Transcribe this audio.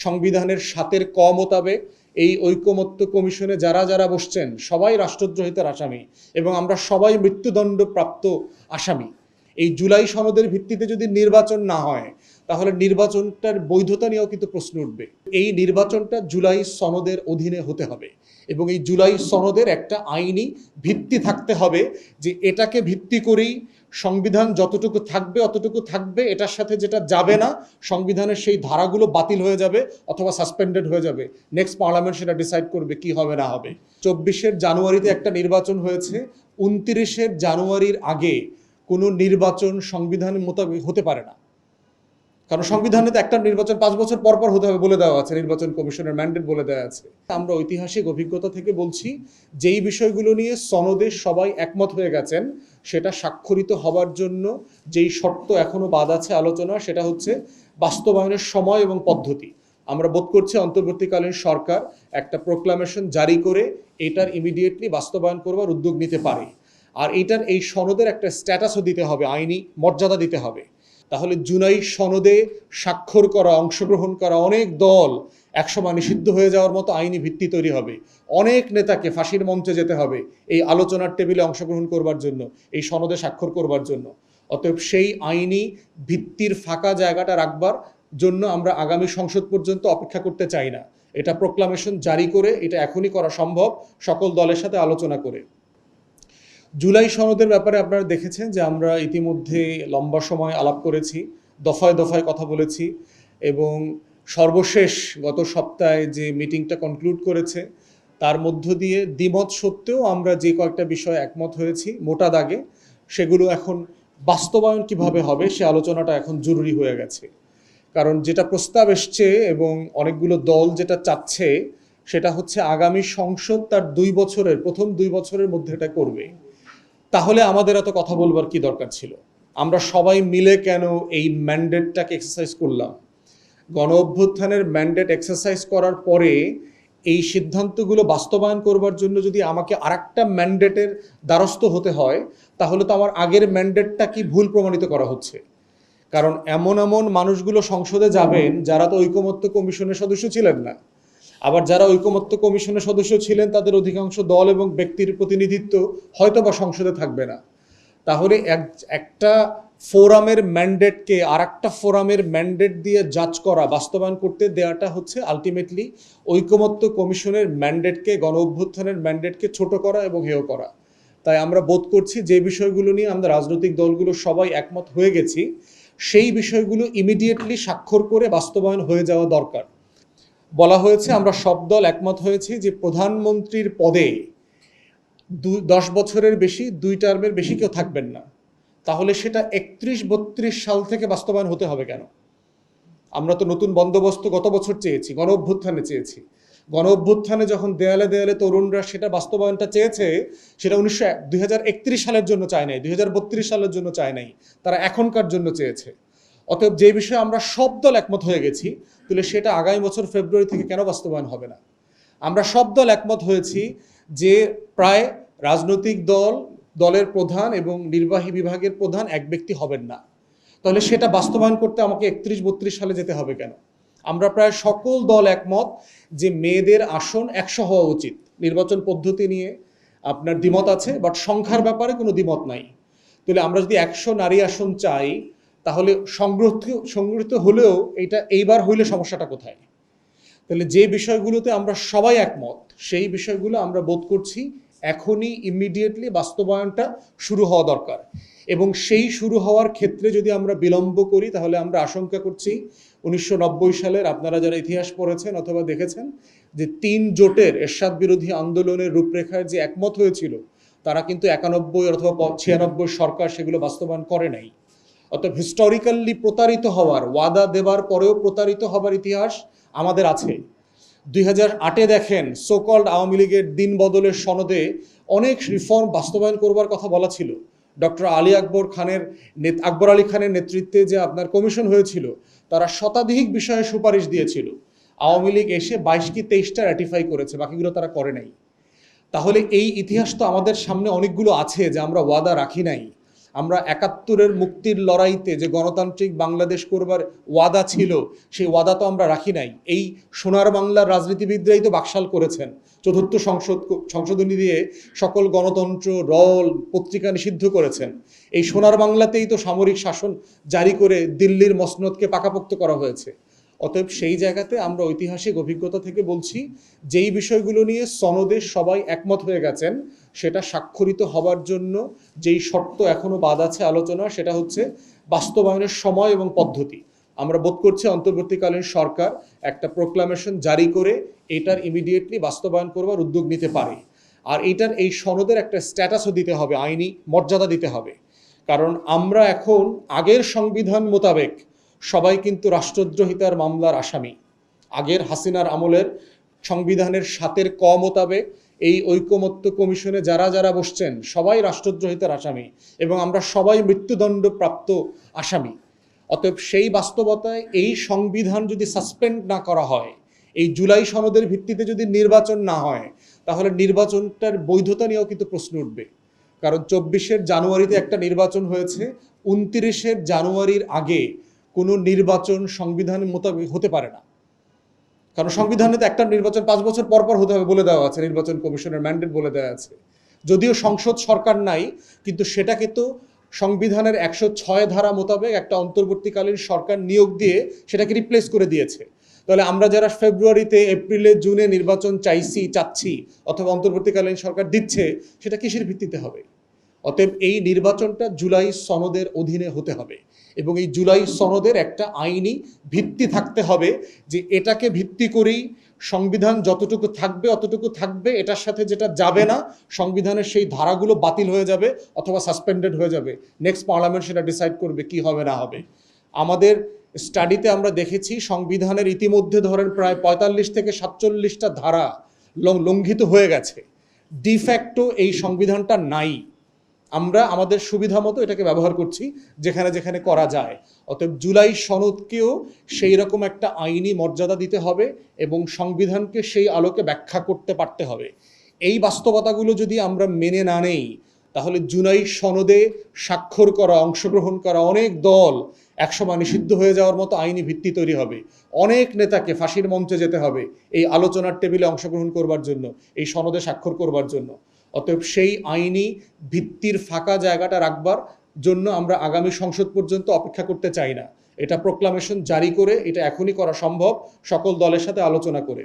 সংবিধানের সাতের ক মোতাবেক এই ঐকমত্য কমিশনে যারা যারা বসছেন, সবাই রাষ্ট্রদ্রোহিতার আসামি এবং আমরা সবাই মৃত্যুদণ্ড প্রাপ্ত আসামি। এই জুলাই সনদের ভিত্তিতে যদি নির্বাচন না হয়, তাহলে নির্বাচনটার বৈধতা নিয়েও কিন্তু প্রশ্ন উঠবে। এই নির্বাচনটা জুলাই সনদের অধীনে হতে হবে এবং এই জুলাই সনদের একটা আইনি ভিত্তি থাকতে হবে যে এটাকে ভিত্তি করেই সংবিধান যতটুকু থাকবে, অতটুকু থাকবে, এটার সাথে যেটা যাবে না, সংবিধানের সেই ধারাগুলো বাতিল হয়ে যাবে অথবা সাসপেন্ডেড হয়ে যাবে। নেক্সট পার্লামেন্ট সেটা ডিসাইড করবে কি হবে, না হবে। চব্বিশের জানুয়ারিতে একটা নির্বাচন হয়েছে, উনত্রিশের জানুয়ারির আগে কোনো নির্বাচন সংবিধানের মোতাবেক হতে পারে না। কারণ সংবিধানে তো একটা নির্বাচন পাঁচ বছর পর পর হতে হবে বলে দেওয়া আছে, নির্বাচন কমিশনের ম্যান্ডেট বলে দেওয়া আছে। আমরা ঐতিহাসিক অভিজ্ঞতা থেকে বলছি, যেই বিষয়গুলো নিয়ে সনদে সবাই একমত হয়ে গেছেন, সেটা স্বাক্ষরিত হবার জন্য যেই শর্ত এখনও বাদ আছে আলোচনা, সেটা হচ্ছে বাস্তবায়নের সময় এবং পদ্ধতি। আমরা বোধ করছি অন্তর্বর্তীকালীন সরকার একটা প্রোক্লামেশন জারি করে এটার ইমিডিয়েটলি বাস্তবায়ন করবার উদ্যোগ নিতে পারে। আর এটার এই সনদের একটা স্ট্যাটাসও দিতে হবে, আইনি মর্যাদা দিতে হবে। তাহলে জুনাই সনদে স্বাক্ষর করা, অংশগ্রহণ করা অনেক দল একসময় নিষিদ্ধ হয়ে যাওয়ার মতো আইনি ভিত্তি তৈরি হবে। অনেক নেতাকে ফাঁসির মঞ্চে যেতে হবে এই আলোচনার টেবিলে অংশগ্রহণ করবার জন্য, এই সনদে স্বাক্ষর করবার জন্য। অতএব সেই আইনি ভিত্তির ফাঁকা জায়গাটা রাখবার জন্য আমরা আগামী সংসদ পর্যন্ত অপেক্ষা করতে চাই না। এটা প্রোক্লামেশন জারি করে, এটা এখনই করা সম্ভব সকল দলের সাথে আলোচনা করে। জুলাই সনদের ব্যাপারে আপনারা দেখেছেন যে আমরা ইতিমধ্যে লম্বা সময় আলাপ করেছি, দফায় দফায় কথা বলেছি এবং সর্বশেষ গত সপ্তাহে যে মিটিংটা কনক্লুড করেছে, তার মধ্য দিয়ে দ্বিমত সত্ত্বেও আমরা যে কয়েকটা বিষয়ে একমত হয়েছি মোটা দাগে, সেগুলো এখন বাস্তবায়ন কীভাবে হবে সে আলোচনাটা এখন জরুরি হয়ে গেছে। কারণ যেটা প্রস্তাব এসছে এবং অনেকগুলো দল যেটা চাচ্ছে, সেটা হচ্ছে আগামী সংসদ তার দুই বছরের, প্রথম দুই বছরের মধ্যে এটা করবে। তাহলে আমাদের এত কথা বলবার কি দরকার ছিল? আমরা সবাই মিলে কেন এই ম্যান্ডেটটাকে এক্সারসাইজ করলাম? গণ অভ্যুত্থানের ম্যান্ডেট এক্সারসাইজ করার পরে এই সিদ্ধান্তগুলো বাস্তবায়ন করবার জন্য যদি আমাকে আরেকটা ম্যান্ডেটের দ্বারস্থ হতে হয়, তাহলে তো আমার আগের ম্যান্ডেটটা কি ভুল প্রমাণিত করা হচ্ছে? কারণ এমন এমন মানুষগুলো সংসদে যাবেন যারা তো ঐকমত্য কমিশনের সদস্য ছিলেন না। আবার যারা ঐকমত্য কমিশনের সদস্য ছিলেন, তাদের অধিকাংশ দল এবং ব্যক্তির প্রতিনিধিত্ব হয়তো বা সংসদে থাকবে না। তাহলে এক, একটা ফোরামের ম্যান্ডেটকে আর একটা ফোরামের ম্যান্ডেট দিয়ে জাজ করা, বাস্তবায়ন করতে দেওয়াটা হচ্ছে আলটিমেটলি ঐকমত্য কমিশনের ম্যান্ডেটকে, গণ অভ্যুত্থানের ম্যান্ডেটকে ছোট করা এবং হেয় করা। তাই আমরা বোধ করছি যে বিষয়গুলো নিয়ে আমরা রাজনৈতিক দলগুলো সবাই একমত হয়ে গেছি, সেই বিষয়গুলো ইমিডিয়েটলি স্বাক্ষর করে বাস্তবায়ন হয়ে যাওয়া দরকার। বলা হয়েছে, আমরা সব দল একমত হয়েছি যে প্রধানমন্ত্রীর পদে দশ বছরের বেশি, দুই টার্মের বেশি কেউ থাকবেন না। তাহলে সেটা একত্রিশ বত্রিশ সাল থেকে বাস্তবায়ন হতে হবে কেন? আমরা তো নতুন বন্দোবস্ত গত বছর চেয়েছি, গণ অভ্যুত্থানে চেয়েছি। গণ অভ্যুত্থানে যখন দেয়ালে দেয়ালে তরুণরা সেটা বাস্তবায়নটা চেয়েছে, সেটা উনিশশো দুই সালের জন্য চায় নাই, দুই হাজার বত্রিশ সালের জন্য চায় নাই, তারা এখনকার জন্য চেয়েছে। অতএব যে বিষয়ে আমরা সব দল একমত হয়ে গেছি, তাহলে সেটা আগামী বছর ফেব্রুয়ারি থেকে কেন বাস্তবায়ন হবে না? আমরা সব দল একমত হয়েছি যে প্রায় রাজনৈতিক দল, দলের প্রধান এবং নির্বাহী বিভাগের প্রধান এক ব্যক্তি হবেন না। তাহলে সেটা বাস্তবায়ন করতে আমাকে একত্রিশ বত্রিশ সালে যেতে হবে কেন? আমরা প্রায় সকল দল একমত যে মেয়েদের আসন একশো হওয়া উচিত। নির্বাচন পদ্ধতি নিয়ে আপনার দ্বিমত আছে বাট সংখ্যার ব্যাপারে কোনো দ্বিমত নাই। তাহলে আমরা যদি একশো নারী আসন চাই তাহলে সংগ্রহিত সংগৃহীত হলেও এটা এইবার হইলে সমস্যাটা কোথায়? তাহলে যে বিষয়গুলোতে আমরা সবাই একমত, সেই বিষয়গুলো আমরা বোধ করছি এখনই ইমিডিয়েটলি বাস্তবায়নটা শুরু হওয়া দরকার। এবং সেই শুরু হওয়ার ক্ষেত্রে যদি আমরা বিলম্ব করি, তাহলে আমরা আশঙ্কা করছি উনিশশো নব্বই সালের আপনারা যারা ইতিহাস পড়েছেন অথবা দেখেছেন, যে তিন জোটের এরশাদ বিরোধী আন্দোলনের রূপরেখায় যে একমত হয়েছিল, তারা কিন্তু একানব্বই অথবা ছিয়ানব্বই সরকার সেগুলো বাস্তবায়ন করে নাই। অর্থাৎ হিস্টোরিক্যালি প্রতারিত হওয়ার, ওয়াদা দেবার পরেও প্রতারিত হবার ইতিহাস আমাদের আছে। দুই হাজার আটে দেখেন সোকল্ড আওয়ামী লীগের দিন বদলের সনদে অনেক রিফর্ম বাস্তবায়ন করবার কথা বলা ছিল। ডক্টর আলী আকবর খানের আকবর আলী খানের নেতৃত্বে যে আপনার কমিশন হয়েছিল, তারা শতাধিক বিষয়ে সুপারিশ দিয়েছিল। আওয়ামী লীগ এসে বাইশ কি তেইশটা র্যাটিফাই করেছে, বাকিগুলো তারা করে নাই। তাহলে এই ইতিহাস তো আমাদের সামনে অনেকগুলো আছে যে আমরা ওয়াদা রাখি নাই। আমরা একাত্তরের মুক্তির লড়াইতে যে গণতান্ত্রিক বাংলাদেশ করবার ওয়াদা ছিল, সেই ওয়াদা তো আমরা রাখি নাই। এই সোনার বাংলার রাজনীতিবিদরাই তো বাকশাল করেছেন। চতুর্থ সংসদ সংশোধনী দিয়ে সকল গণতন্ত্র রল পত্রিকা নিষিদ্ধ করেছেন। এই সোনার বাংলাতেই তো সামরিক শাসন জারি করে দিল্লির মসনদকে পাকাপোক্ত করা হয়েছে। অতএব সেই জায়গাতে আমরা ঐতিহাসিক অভিজ্ঞতা থেকে বলছি, যেই বিষয়গুলো নিয়ে সনদে সবাই একমত হয়ে গেছেন, সেটা স্বাক্ষরিত হবার জন্য যেই শর্ত এখনও বাদ আছে আলোচনা, সেটা হচ্ছে বাস্তবায়নের সময় এবং পদ্ধতি। আমরা বোধ করছি অন্তর্বর্তীকালীন সরকার একটা প্রোক্লামেশন জারি করে এটার ইমিডিয়েটলি বাস্তবায়ন করবার উদ্যোগ নিতে পারে। আর এটার এই সনদের একটা স্ট্যাটাসও দিতে হবে, আইনি মর্যাদা দিতে হবে। কারণ আমরা এখন আগের সংবিধান মোতাবেক সবাই কিন্তু রাষ্ট্রদ্রোহিতার মামলার আসামি। আগের হাসিনার আমলের সংবিধানের সাতের ক মোতাবেক এই ঐকমত্য কমিশনে যারা যারা বসছেন, সবাই রাষ্ট্রদ্রোহিতার আসামি এবং আমরা সবাই মৃত্যুদণ্ড প্রাপ্ত আসামি। অতএব সেই বাস্তবতায় এই সংবিধান যদি সাসপেন্ড না করা হয়, এই জুলাই সনদের ভিত্তিতে যদি নির্বাচন না হয়, তাহলে নির্বাচনটার বৈধতা নিয়েও কিন্তু প্রশ্ন উঠবে। কারণ চব্বিশের জানুয়ারিতে একটা নির্বাচন হয়েছে, উনত্রিশের জানুয়ারির আগে কোনো নির্বাচন সংবিধান মোতাবেক হতে পারে না। কারণ সংবিধানে তো একটা নির্বাচন পাঁচ বছর পর পর হতে হবে বলে দেওয়া আছে, নির্বাচন কমিশনের ম্যান্ডেট বলে দেওয়া আছে। যদিও সংসদ সরকার নাই, কিন্তু সেটাকে তো সংবিধানের একশো ছয় ধারা মোতাবেক একটা অন্তর্বর্তীকালীন সরকার নিয়োগ দিয়ে সেটাকে রিপ্লেস করে দিয়েছে। তাহলে আমরা যারা ফেব্রুয়ারিতে এপ্রিলে জুনে নির্বাচন চাইছি, চাচ্ছি, অথবা অন্তর্বর্তীকালীন সরকার দিচ্ছে, সেটা কিসের ভিত্তিতে হবে? অতএব এই নির্বাচনটা জুলাই সনদের অধীনে হতে হবে এবং এই জুলাই সনদের একটা আইনি ভিত্তি থাকতে হবে যে এটাকে ভিত্তি করেই সংবিধান যতটুকু থাকবে, অতটুকু থাকবে, এটার সাথে যেটা যাবে না, সংবিধানের সেই ধারাগুলো বাতিল হয়ে যাবে অথবা সাসপেন্ডেড হয়ে যাবে। নেক্সট পার্লামেন্ট সেটা ডিসাইড করবে কি হবে, না হবে। আমাদের স্টাডিতে আমরা দেখেছি সংবিধানের ইতিমধ্যে ধরেন প্রায় পঁয়তাল্লিশ থেকে সাতচল্লিশটা ধারা লঙ্ঘিত হয়ে গেছে। ডিফ্যাক্টো এই সংবিধানটা নাই। আমরা আমাদের সুবিধা মতো এটাকে ব্যবহার করছি, যেখানে যেখানে করা যায়। অতএব জুলাই সনদকেও সেই রকম একটা আইনি মর্যাদা দিতে হবে এবং সংবিধানকে সেই আলোকে ব্যাখ্যা করতে পারতে হবে। এই বাস্তবতাগুলো যদি আমরা মেনে না নেই, তাহলে জুলাই সনদে স্বাক্ষর করা, অংশগ্রহণ করা অনেক দল একসময় নিষিদ্ধ হয়ে যাওয়ার মতো আইনি ভিত্তি তৈরি হবে। অনেক নেতাকে ফাঁসির মঞ্চে যেতে হবে এই আলোচনার টেবিলে অংশগ্রহণ করবার জন্য, এই সনদে স্বাক্ষর করবার জন্য। অতএব সেই আইনি ভিত্তির ফাঁকা জায়গাটা রাখবার জন্য আমরা আগামী সংসদ পর্যন্ত অপেক্ষা করতে চাই না। এটা প্রোক্লামেশন জারি করে, এটা এখনই করা সম্ভব। সকল দলের সাথে আলোচনা করে।